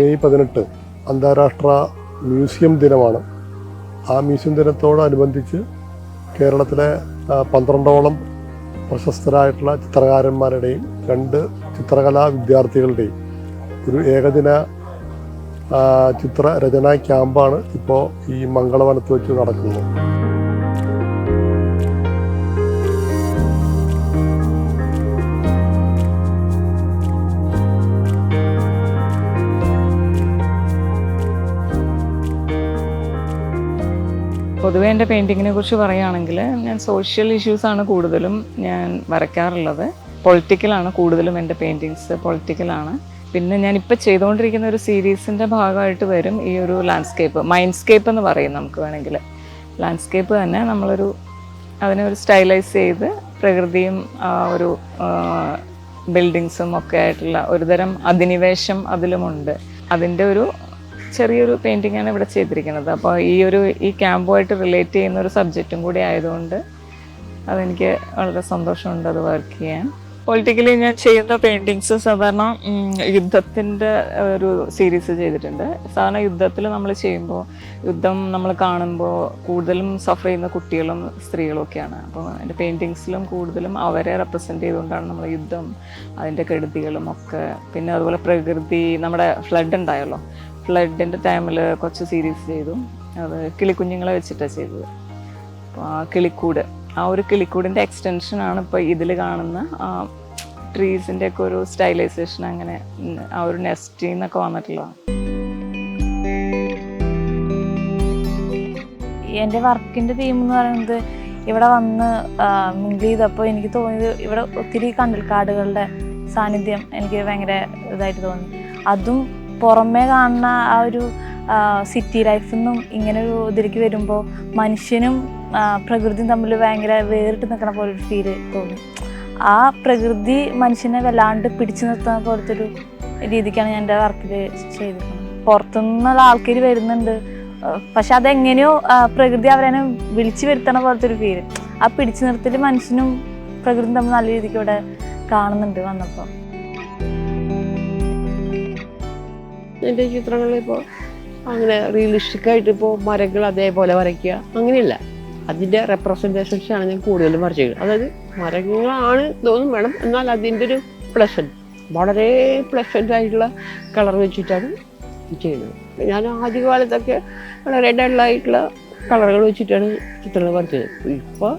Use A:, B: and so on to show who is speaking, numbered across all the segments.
A: May പതിനെട്ട് അന്താരാഷ്ട്ര museum ദിനമാണ്. ആ മ്യൂസിയം ദിനത്തോടനുബന്ധിച്ച് കേരളത്തിലെ പന്ത്രണ്ടോളം പ്രശസ്തരായിട്ടുള്ള ചിത്രകാരന്മാരുടെയും രണ്ട് ചിത്രകലാ വിദ്യാർത്ഥികളുടെയും ഒരു ഏകദിന ചിത്ര ചിത്രരചനാ ക്യാമ്പാണ് ഇപ്പോൾ ഈ മംഗളവനത്ത് വെച്ച് നടക്കുന്നത്.
B: പൊതുവെ എന്റെ പെയിന്റിങ്ങിനെ കുറിച്ച് പറയുകയാണെങ്കിൽ ഞാൻ സോഷ്യൽ ഇഷ്യൂസാണ് കൂടുതലും ഞാൻ വരയ്ക്കാറുള്ളത്. പൊളിറ്റിക്കലാണ് കൂടുതലും എന്റെ പെയിന്റിങ്സ് പൊളിറ്റിക്കലാണ് പിന്നെ ഞാൻ ഇപ്പോൾ ചെയ്തുകൊണ്ടിരിക്കുന്ന ഒരു സീരീസിന്റെ ഭാഗമായിട്ട് വരും ഈ ഒരു ലാൻഡ്സ്കേപ്പ് മൈൻഡ്സ്കേപ്പ് എന്ന് പറയും നമുക്ക് വേണമെങ്കിൽ. ലാൻഡ്സ്കേപ്പ് തന്നെ നമ്മളൊരു അതിനെ ഒരു സ്റ്റൈലൈസ് ചെയ്ത് പ്രകൃതിയും ഒരു ബിൽഡിങ്സും ഒക്കെ ആയിട്ടുള്ള ഒരുതരം അധിനിവേശം അതിലുമുണ്ട്. അതിന്റെ ഒരു ചെറിയൊരു പെയിന്റിംഗ് ആണ് ഇവിടെ ചെയ്തിരിക്കുന്നത്. അപ്പോൾ ഈ ഒരു ഈ ക്യാമ്പുമായിട്ട് റിലേറ്റ് ചെയ്യുന്ന ഒരു സബ്ജക്റ്റും കൂടി ആയതുകൊണ്ട് അതെനിക്ക് വളരെ സന്തോഷമുണ്ട് അത് വർക്ക് ചെയ്യാൻ. പൊളിറ്റിക്കലി ഞാൻ ചെയ്യുന്ന പെയിന്റിങ്സ് സാധാരണ യുദ്ധത്തിന്റെ ഒരു സീരീസ് ചെയ്തിട്ടുണ്ട്. സാധാരണ യുദ്ധത്തിൽ നമ്മൾ ചെയ്യുമ്പോൾ യുദ്ധം നമ്മൾ കാണുമ്പോൾ കൂടുതലും സഫർ ചെയ്യുന്ന കുട്ടികളും സ്ത്രീകളും ഒക്കെയാണ്. അപ്പോൾ എന്റെ പെയിന്റിങ്സിലും കൂടുതലും അവരെ റെപ്രസെന്റ് ചെയ്തുകൊണ്ടാണ് നമ്മൾ യുദ്ധം അതിന്റെ കെടുതികളും ഒക്കെ. പിന്നെ അതുപോലെ പ്രകൃതി നമ്മുടെ ഫ്ലഡ് ഉണ്ടായല്ലോ. ഫ്ലഡിന്റെ ടൈമിൽ കുറച്ച് സീരീസ് ചെയ്തു. അത് കിളിക്കുഞ്ഞുങ്ങളെ വെച്ചിട്ടാണ് ചെയ്തത്. അപ്പോൾ ആ കിളിക്കൂട് ആ ഒരു കിളിക്കൂടിന്റെ എക്സ്റ്റൻഷനാണ് ഇപ്പോൾ ഇതിൽ കാണുന്ന ആ ട്രീസിന്റെ ഒക്കെ ഒരു സ്റ്റൈലൈസേഷൻ അങ്ങനെ ആ ഒരു നെസ്റ്റിൽ നിന്നൊക്കെ വന്നിട്ടുള്ളതാണ്
C: എന്റെ വർക്കിന്റെ തീം എന്ന് പറയുന്നത് ഇവിടെ വന്ന് മിങ്കിൾ ചെയ്തപ്പോൾ എനിക്ക് തോന്നിയത് ഇവിടെ ഒത്തിരി കണ്ടൽക്കാടുകളുടെ സാന്നിധ്യം എനിക്ക് ഭയങ്കര ഇതായിട്ട് തോന്നി. അതും പുറമേ കാണുന്ന ആ ഒരു സിറ്റി ലൈഫിൽ നിന്നും ഇങ്ങനെ ഒരു ഇതിലേക്ക് വരുമ്പോൾ മനുഷ്യനും പ്രകൃതി പ്രകൃതിയും തമ്മിൽ ഭയങ്കര വേറിട്ട് നിൽക്കണ പോലെ ഒരു ഫീൽ തോന്നി. ആ പ്രകൃതി മനുഷ്യനെ വല്ലാണ്ട് പിടിച്ചു നിർത്തുന്ന പോലത്തെ ഒരു രീതിക്കാണ് ഞാൻ എന്റെ വർക്കിൽ ചെയ്തിരിക്കുന്നത്. പുറത്തുനിന്നുള്ള ആൾക്കാർ വരുന്നുണ്ട് പക്ഷെ അതെങ്ങനെയോ പ്രകൃതി അവരെ വിളിച്ചു വരുത്തണ പോലത്തെ ഒരു ഫീൽ ആ പിടിച്ചു നിർത്തൽ മനുഷ്യനും പ്രകൃതിയും തമ്മിൽ നല്ല രീതിക്ക് ഇവിടെ കാണുന്നുണ്ട് വന്നപ്പോൾ
D: എന്റെ ചിത്രങ്ങളിപ്പോൾ അങ്ങനെ റിയലിസ്റ്റിക് ആയിട്ട് ഇപ്പോൾ മരങ്ങൾ അതേപോലെ വരയ്ക്കുക. അങ്ങനെയല്ല. അതിന്റെ റെപ്രസെന്റേഷൻസാണ് ഞാൻ കൂടുതലും വരച്ചത് അതായത് മരങ്ങളാണ് തോന്നും വേണം. എന്നാൽ അതിന്റെ ഒരു പ്ലസന്റ് വളരെ പ്ലസന്റ് ആയിട്ടുള്ള കളർ വെച്ചിട്ടാണ് ചെയ്യുന്നത്. ഞാൻ ആദ്യകാലത്തൊക്കെ വളരെ ഡള്ളായിട്ടുള്ള കളറുകൾ വെച്ചിട്ടാണ് ചിത്രങ്ങൾ വരച്ചത്. ഇപ്പോൾ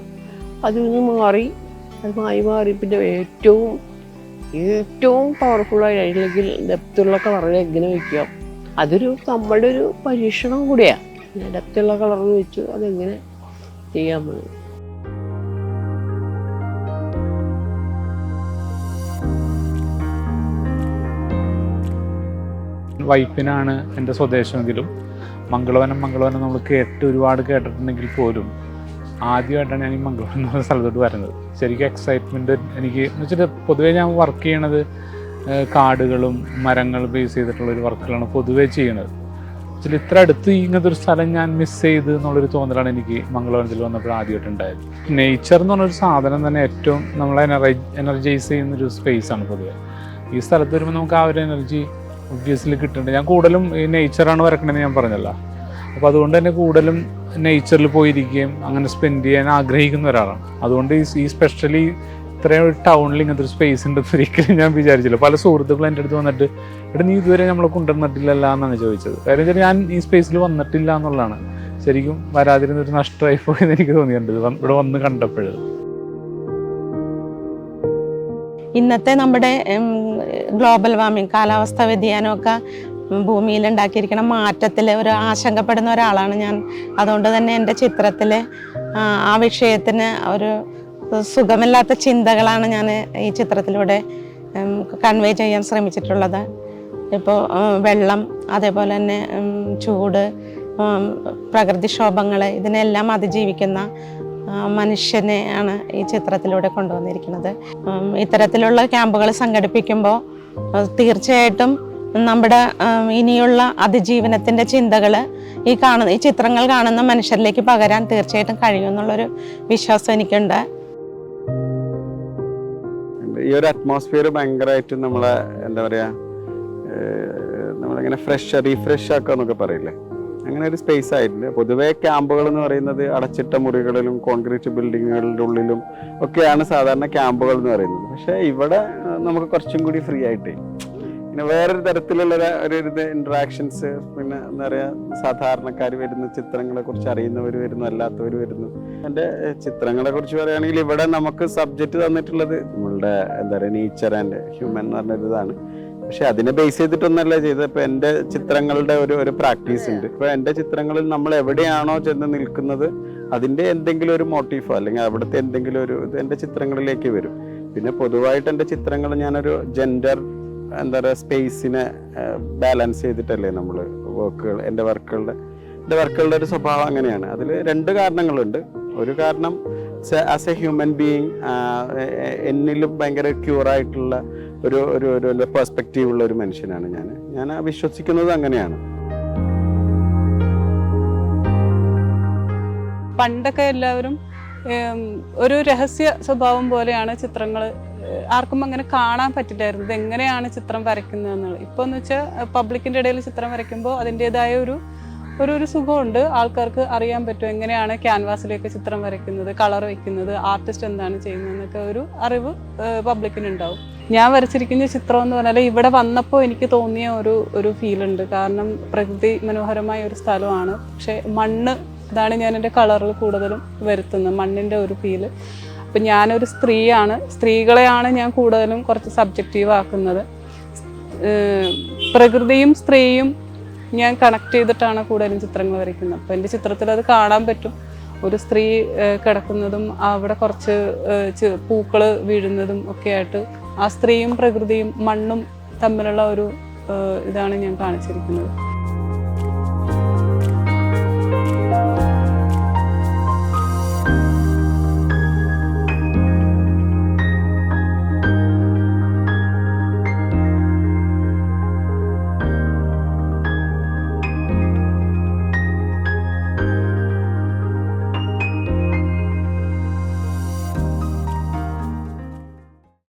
D: അതിൽ നിന്ന് മാറി അത് മായി മാറി. പിന്നെ ഏറ്റവും ഏറ്റവും പവർഫുൾ അല്ലെങ്കിൽ ഡെപ്തുള്ള കളറിൽ എങ്ങനെ വയ്ക്കാം അതൊരു നമ്മളുടെ ഒരു പരീക്ഷണം കൂടിയാണ് ഡെപ്തുള്ള കളർ വെച്ച് അതെങ്ങനെ ചെയ്യാൻ പറ്റും
E: വൈപ്പിനാണ് എന്റെ സ്വദേശമെങ്കിലും മംഗളവനം മംഗളവനം നമ്മൾ കേട്ട് ഒരുപാട് കേട്ടിട്ടുണ്ടെങ്കിൽ പോലും ആദ്യമായിട്ടാണ് ഞാൻ ഈ മംഗളൂർ എന്ന സ്ഥലത്തോട്ട് വരുന്നത്. ശരിക്കും എക്സൈറ്റ്മെന്റ് എനിക്ക് എന്ന് വെച്ചിട്ട് പൊതുവേ ഞാൻ വർക്ക് ചെയ്യണത് കാടുകളും മരങ്ങൾ ബേസ് ചെയ്തിട്ടുള്ള ഒരു വർക്കുകളാണ് പൊതുവേ ചെയ്യണത്. ആക്ച്വലി ഇത്ര അടുത്ത് ഇങ്ങനത്തെ ഒരു സ്ഥലം ഞാൻ മിസ് ചെയ്ത് എന്നുള്ളൊരു തോന്നലാണ് എനിക്ക് മംഗളവനത്തിൽ വന്നപ്പോൾ ആദ്യമായിട്ടുണ്ടായത്. നേച്ചർ എന്ന് പറഞ്ഞൊരു സാധനം തന്നെ ഏറ്റവും നമ്മളെ എനർജൈ എനർജൈസ് ചെയ്യുന്നൊരു സ്പേസാണ് പൊതുവേ. ഈ സ്ഥലത്ത് വരുമ്പോൾ നമുക്ക് ആ ഒരു എനർജി ഒബ്വിയസ്ലി കിട്ടുന്നുണ്ട്. ഞാൻ കൂടുതലും ഈ നേച്ചറാണ് വരക്കണമെന്ന് ഞാൻ പറഞ്ഞല്ലോ. അപ്പോൾ അതുകൊണ്ട് തന്നെ കൂടുതലും നേച്ചറിൽ പോയിരിക്കുകയും അങ്ങനെ സ്പെൻഡ് ചെയ്യാൻ ആഗ്രഹിക്കുന്ന ഒരാളാണ്. അതുകൊണ്ട് ഈ സ്പെഷ്യലി ഇത്രയും ഒരു ടൗണിൽ ഇങ്ങനത്തെ ഒരു സ്പേസ് ഉണ്ടെന്ന് ഒരിക്കലും ഞാൻ വിചാരിച്ചില്ല. പല സുഹൃത്തുക്കളും എന്റെ അടുത്ത് വന്നിട്ട് ഇവിടെ നീ ഇതുവരെ നമ്മളെ കൊണ്ടുവന്നിട്ടില്ലല്ല എന്നാണ് ചോദിച്ചത്. കാര്യം വെച്ചാൽ ഞാൻ ഈ സ്പേസിൽ വന്നിട്ടില്ല എന്നുള്ളതാണ്. ശരിക്കും വരാതിരുന്ന ഒരു നഷ്ടമായി പോയെന്ന് എനിക്ക് തോന്നിയിട്ടുണ്ട്. ഇവിടെ വന്ന് കണ്ടപ്പോഴത്
F: ഇന്നത്തെ നമ്മുടെ ഗ്ലോബൽ വാർമിംഗ് കാലാവസ്ഥ വ്യതിയാനമൊക്കെ ഭൂമിയിൽ ഉണ്ടാക്കിയിരിക്കുന്ന മാറ്റത്തിൽ ഒരു ആശങ്കപ്പെടുന്ന ഒരാളാണ് ഞാൻ. അതുകൊണ്ട് തന്നെ എന്റെ ചിത്രത്തിൽ ആ വിഷയത്തിന് ഒരു സുഖമില്ലാത്ത ചിന്തകളാണ് ഞാൻ ഈ ചിത്രത്തിലൂടെ കൺവേ ചെയ്യാൻ ശ്രമിച്ചിട്ടുള്ളത്. ഇപ്പോൾ വെള്ളം അതേപോലെ തന്നെ ചൂട് പ്രകൃതിക്ഷോഭങ്ങൾ ഇതിനെല്ലാം അതിജീവിക്കുന്ന മനുഷ്യനെ ആണ് ഈ ചിത്രത്തിലൂടെ കൊണ്ടുവന്നിരിക്കുന്നത്. ഇത്തരത്തിലുള്ള ക്യാമ്പുകൾ സംഘടിപ്പിക്കുമ്പോൾ തീർച്ചയായിട്ടും നമ്മുടെ ഇനിയുള്ള അതിജീവനത്തിന്റെ ചിന്തകൾ ഈ കാണുന്ന ഈ ചിത്രങ്ങൾ കാണുന്ന മനുഷ്യരിലേക്ക് പകരാൻ തീർച്ചയായിട്ടും കഴിയുമെന്നുള്ളൊരു വിശ്വാസം എനിക്കുണ്ട്.
G: ഈ ഒരു അറ്റ്മോസ്ഫിയർ ഭയങ്കരമായിട്ട് നമ്മളെ എന്താ പറയാ ഏഹ് നമ്മളിങ്ങനെ ഫ്രഷ് റീഫ്രഷ് ആക്കുക എന്നൊക്കെ പറയില്ലേ? അങ്ങനെ ഒരു സ്പേസ് ആയിട്ടില്ല. പൊതുവേ ക്യാമ്പുകൾ എന്ന് പറയുന്നത് അടച്ചിട്ട മുറികളിലും കോൺക്രീറ്റ് ബിൽഡിങ്ങുകളുടെ ഉള്ളിലും ഒക്കെയാണ് സാധാരണ ക്യാമ്പുകൾ എന്ന് പറയുന്നത്. പക്ഷേ ഇവിടെ നമുക്ക് കുറച്ചും കൂടി ഫ്രീ ആയിട്ട്. പിന്നെ വേറൊരു തരത്തിലുള്ള ഒരു- ഇത് ഇന്ററാക്ഷൻസ് പിന്നെ എന്താ പറയുക സാധാരണക്കാർ വരുന്ന ചിത്രങ്ങളെ കുറിച്ച് അറിയുന്നവർ വരുന്നു അല്ലാത്തവർ വരുന്നു. എന്റെ ചിത്രങ്ങളെ കുറിച്ച് പറയുകയാണെങ്കിൽ ഇവിടെ നമുക്ക് സബ്ജക്റ്റ് തന്നിട്ടുള്ളത് നമ്മളുടെ എന്താ പറയുക നേച്ചർ ആൻഡ് ഹ്യൂമൻ എന്ന് പറഞ്ഞൊരു ഇതാണ്. പക്ഷെ അതിനെ ബേസ് ചെയ്തിട്ടൊന്നല്ല ചെയ്തത്. ഇപ്പൊ എന്റെ ചിത്രങ്ങളുടെ ഒരു ഒരു പ്രാക്ടീസ് ഉണ്ട്. ഇപ്പൊ എന്റെ ചിത്രങ്ങളിൽ നമ്മൾ എവിടെയാണോ ചെന്ന് നിൽക്കുന്നത് അതിന്റെ എന്തെങ്കിലും ഒരു മോട്ടീഫോ അല്ലെങ്കിൽ അവിടുത്തെ എന്തെങ്കിലും ഒരു ഇത് എന്റെ ചിത്രങ്ങളിലേക്ക് വരും. പിന്നെ പൊതുവായിട്ട് എന്റെ ചിത്രങ്ങൾ ഞാനൊരു ജെൻഡർ എന്താ പറയുക സ്പേസിനെ ബാലൻസ് ചെയ്തിട്ടല്ലേ നമ്മൾ വർക്കുകൾ എന്റെ വർക്കുകളുടെ എന്റെ വർക്കുകളുടെ ഒരു സ്വഭാവം അങ്ങനെയാണ്. അതിൽ രണ്ട് കാരണങ്ങളുണ്ട്. ഒരു കാരണം ആസ് എ ഹ്യൂമൻ ബീയിങ് എന്നിലും ഭയങ്കര ക്യൂറായിട്ടുള്ള ഒരു ഒരു ഒരു പെർസ്പെക്റ്റീവ് ഉള്ള ഒരു മനുഷ്യനാണ് ഞാൻ ഞാൻ വിശ്വസിക്കുന്നത് അങ്ങനെയാണ്.
H: പണ്ടൊക്കെ എല്ലാവരും ഒരു രഹസ്യ സ്വഭാവം പോലെയാണ് ചിത്രങ്ങൾ ആർക്കും അങ്ങനെ കാണാൻ പറ്റില്ലായിരുന്നു. ഇത് എങ്ങനെയാണ് ചിത്രം വരയ്ക്കുന്നത് എന്നുള്ളത് ഇപ്പോൾ എന്ന് വെച്ചാൽ പബ്ലിക്കിന്റെ ഇടയിൽ ചിത്രം വരയ്ക്കുമ്പോൾ അതിന്റെതായ ഒരു ഒരു ഒരു സുഖമുണ്ട്. ആൾക്കാർക്ക് അറിയാൻ പറ്റും എങ്ങനെയാണ് ക്യാൻവാസിലേക്ക് ചിത്രം വരയ്ക്കുന്നത് കളർ വയ്ക്കുന്നത് ആർട്ടിസ്റ്റ് എന്താണ് ചെയ്യുന്നതെന്നൊക്കെ ഒരു അറിവ് പബ്ലിക്കിനുണ്ടാവും. ഞാൻ വരച്ചിരിക്കുന്ന ചിത്രം എന്ന് പറഞ്ഞാൽ ഇവിടെ വന്നപ്പോൾ എനിക്ക് തോന്നിയ ഒരു ഒരു ഫീലുണ്ട് കാരണം പ്രകൃതി മനോഹരമായ ഒരു സ്ഥലമാണ്. പക്ഷേ മണ്ണ് ഇതാണ് ഞാൻ എന്റെ കളറിൽ കൂടുതലും വരുത്തുന്നത്. മണ്ണിന്റെ ഒരു ഫീൽ അപ്പം ഞാനൊരു സ്ത്രീയാണ്. സ്ത്രീകളെയാണ് ഞാൻ കൂടുതലും കുറച്ച് സബ്ജക്റ്റീവ് ആക്കുന്നത്. പ്രകൃതിയും സ്ത്രീയും ഞാൻ കണക്ട് ചെയ്തിട്ടാണ് കൂടുതലും ചിത്രങ്ങൾ വരയ്ക്കുന്നത്. അപ്പോൾ എന്റെ ചിത്രത്തിൽ അത് കാണാൻ പറ്റും. ഒരു സ്ത്രീ കിടക്കുന്നതും അവിടെ കുറച്ച് പൂക്കൾ വീഴുന്നതും ഒക്കെ ആയിട്ട് ആ സ്ത്രീയും പ്രകൃതിയും മണ്ണും തമ്മിലുള്ള ഒരു ഇതാണ് ഞാൻ കാണിച്ചിരിക്കുന്നത്.